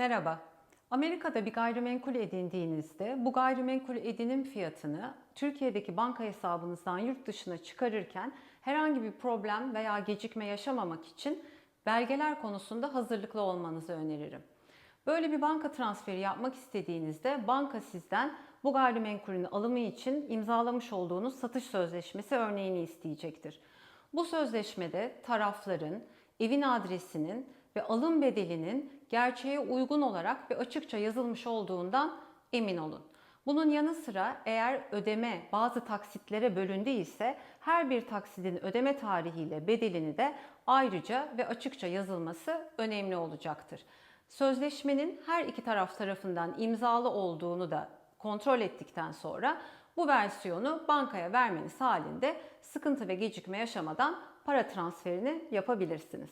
Merhaba. Amerika'da bir gayrimenkul edindiğinizde bu gayrimenkul edinim fiyatını Türkiye'deki banka hesabınızdan yurt dışına çıkarırken herhangi bir problem veya gecikme yaşamamak için belgeler konusunda hazırlıklı olmanızı öneririm. Böyle bir banka transferi yapmak istediğinizde banka sizden bu gayrimenkulün alımı için imzalamış olduğunuz satış sözleşmesi örneğini isteyecektir. Bu sözleşmede tarafların evin adresinin ve alım bedelinin gerçeğe uygun olarak ve açıkça yazılmış olduğundan emin olun. Bunun yanı sıra eğer ödeme bazı taksitlere bölündüyse her bir taksidin ödeme tarihiyle bedelini de ayrıca ve açıkça yazılması önemli olacaktır. Sözleşmenin her iki taraf tarafından imzalı olduğunu da kontrol ettikten sonra bu versiyonu bankaya vermeniz halinde sıkıntı ve gecikme yaşamadan para transferini yapabilirsiniz.